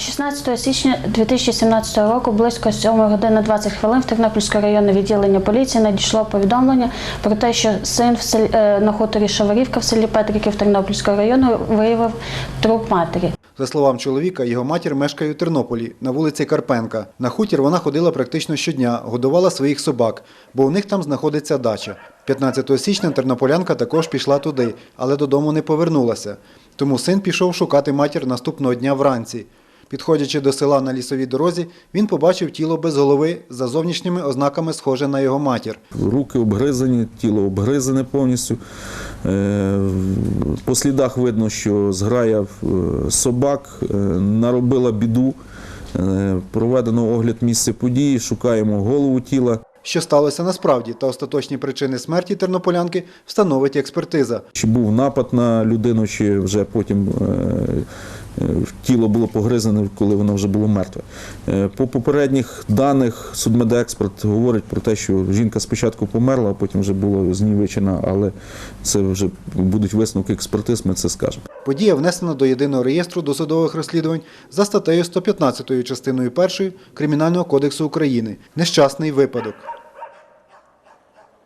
16 січня 2017 року близько 7 години 20 хвилин в Тернопільське районне відділення поліції надійшло повідомлення про те, що син в селі, е, на хуторі Шаварівка в селі Петриків Тернопільського району виявив труп матері. За словам чоловіка, його матір мешкає у Тернополі на вулиці Карпенка. На хутір вона ходила практично щодня, годувала своїх собак, бо у них там знаходиться дача. 15 січня тернополянка також пішла туди, але додому не повернулася. Тому син пішов шукати матір наступного дня вранці. Підходячи до села на лісовій дорозі, він побачив тіло без голови за зовнішніми ознаками схоже на його матір. Руки обгризані, тіло обгризане повністю. Е, По слідах видно, що зграя е, собак е, наробила біду. Проведено огляд місця події, шукаємо голову тіла. Що сталося насправді, та остаточні причини смерті тернополянки встановить експертиза. Чи був напад на людину, чи вже потім тіло було погризане, коли воно вже було мертве. Е, По попередніх даних судмедексперт говорить про те, що жінка спочатку померла, а потім вже була знівечена, але це вже будуть висновки експертиз, ми це скажемо. Подія внесена до єдиного реєстру досудових розслідувань за статтею 115 частиною 1 Кримінального кодексу України. Нещасний випадок.